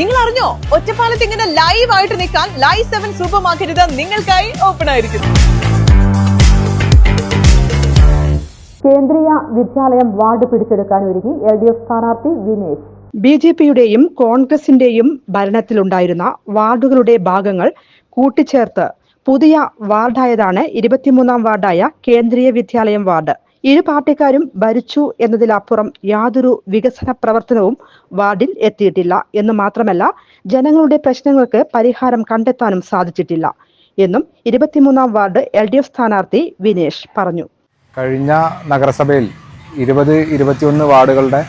നിങ്ങൾ അറിഞ്ഞോ ഒറ്റപ്പാലത്ത് ഇങ്ങനെ ലൈവ് ആയിട്ട് നിൽക്കാൻ ലൈവ് സെവൻ സൂപ്പർ മാർക്കറ്റ് നിങ്ങൾക്കായി ഓപ്പൺ ആയിരിക്കുന്നു. കേന്ദ്രീയ വിദ്യാലയം വാർഡ് പിടിച്ചെടുക്കാൻ ഒരുങ്ങി എൽ ഡി എഫ് സ്ഥാനാർത്ഥി വിനേഷ്. ബി ജെ പിയുടെയും കോൺഗ്രസിന്റെയും ഭരണത്തിലുണ്ടായിരുന്ന വാർഡുകളുടെ ഭാഗങ്ങൾ കൂട്ടിച്ചേർത്ത് പുതിയ വാർഡായതാണ് ഇരുപത്തിമൂന്നാം വാർഡായ കേന്ദ്രീയ വിദ്യാലയം വാർഡ്. ഇരു പാർട്ടിക്കാരും ഭരിച്ചു എന്നതിലപ്പുറം യാതൊരു വികസന പ്രവർത്തനവും വാർഡിൽ എത്തിയിട്ടില്ല എന്ന് മാത്രമല്ല ജനങ്ങളുടെ പ്രശ്നങ്ങൾക്ക് പരിഹാരം കണ്ടെത്താനും സാധിച്ചിട്ടില്ല എന്നും ഇരുപത്തിമൂന്നാം വാർഡ് എൽ ഡി എഫ് സ്ഥാനാർത്ഥി വിനേഷ് പറഞ്ഞു. കഴിഞ്ഞ നഗരസഭയിൽ ഇരുപത് ഇരുപത്തിയൊന്ന് വാർഡുകളുടെ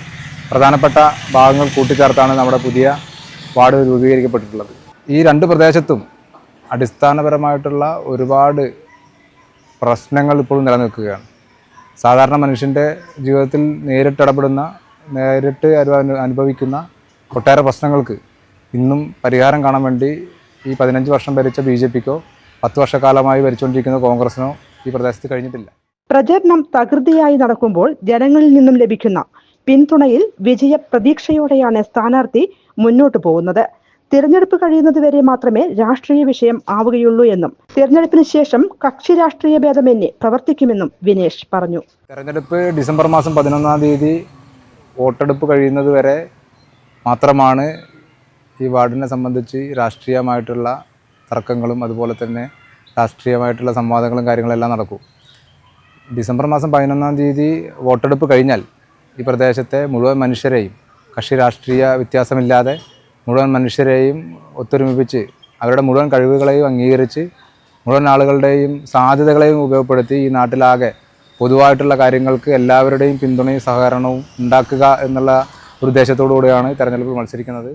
പ്രധാനപ്പെട്ട ഭാഗങ്ങൾ കൂട്ടിച്ചേർത്താണ് നമ്മുടെ പുതിയ വാർഡ് രൂപീകരിക്കപ്പെട്ടിട്ടുള്ളത്. ഈ രണ്ട് പ്രദേശത്തും അടിസ്ഥാനപരമായിട്ടുള്ള ഒരുപാട് പ്രശ്നങ്ങൾ ഇപ്പോൾ നിലനിൽക്കുകയാണ്. സാധാരണ മനുഷ്യന്റെ ജീവിതത്തിൽ നേരിട്ടിടപെടുന്ന നേരിട്ട് അനു- അനുഭവിക്കുന്ന ഒട്ടേറെ പ്രശ്നങ്ങൾക്ക് ഇന്നും പരിഹാരം കാണാൻ വേണ്ടി ഈ പതിനഞ്ച് വർഷം ഭരിച്ച ബി ജെ പിക്കോ പത്ത് വർഷക്കാലമായി ഭരിച്ചുകൊണ്ടിരിക്കുന്ന കോൺഗ്രസിനോ ഈ പ്രദേശത്ത് കഴിഞ്ഞിട്ടില്ല. പ്രചരണം തകൃതിയായി നടക്കുമ്പോൾ ജനങ്ങളിൽ നിന്നും ലഭിക്കുന്ന പിന്തുണയിൽ വിജയ പ്രതീക്ഷയോടെയാണ് സ്ഥാനാർത്ഥി മുന്നോട്ടു പോകുന്നത്. തിരഞ്ഞെടുപ്പ് കഴിയുന്നതുവരെ മാത്രമേ രാഷ്ട്രീയ വിഷയം ആവുകയുള്ളൂ എന്നും തിരഞ്ഞെടുപ്പിന് ശേഷം കക്ഷി രാഷ്ട്രീയ ഭേദമന്യേ പ്രവർത്തിക്കുമെന്നും വിനേഷ് പറഞ്ഞു. തെരഞ്ഞെടുപ്പ് ഡിസംബർ മാസം പതിനൊന്നാം തീയതി വോട്ടെടുപ്പ് കഴിയുന്നത് വരെ മാത്രമാണ് ഈ വാർഡിനെ സംബന്ധിച്ച് രാഷ്ട്രീയമായിട്ടുള്ള തർക്കങ്ങളും അതുപോലെ തന്നെ രാഷ്ട്രീയമായിട്ടുള്ള സംവാദങ്ങളും കാര്യങ്ങളെല്ലാം നടക്കും. ഡിസംബർ മാസം പതിനൊന്നാം തീയതി വോട്ടെടുപ്പ് കഴിഞ്ഞാൽ ഈ പ്രദേശത്തെ മുഴുവൻ മനുഷ്യരെയും കക്ഷി രാഷ്ട്രീയ വ്യത്യാസമില്ലാതെ മുഴുവൻ മനുഷ്യരെയും ഒത്തൊരുമിപ്പിച്ച് അവരുടെ മുഴുവൻ കഴിവുകളെയും അംഗീകരിച്ച് മുഴുവൻ ആളുകളുടെയും സാധ്യതകളെയും ഉപയോഗപ്പെടുത്തി ഈ നാട്ടിലാകെ പൊതുവായിട്ടുള്ള കാര്യങ്ങൾക്ക് എല്ലാവരുടെയും പിന്തുണയും സഹകരണവും ഉണ്ടാക്കുക എന്നുള്ള ഒരു ഉദ്ദേശത്തോടു കൂടിയാണ് തെരഞ്ഞെടുപ്പിൽ മത്സരിക്കുന്നത്.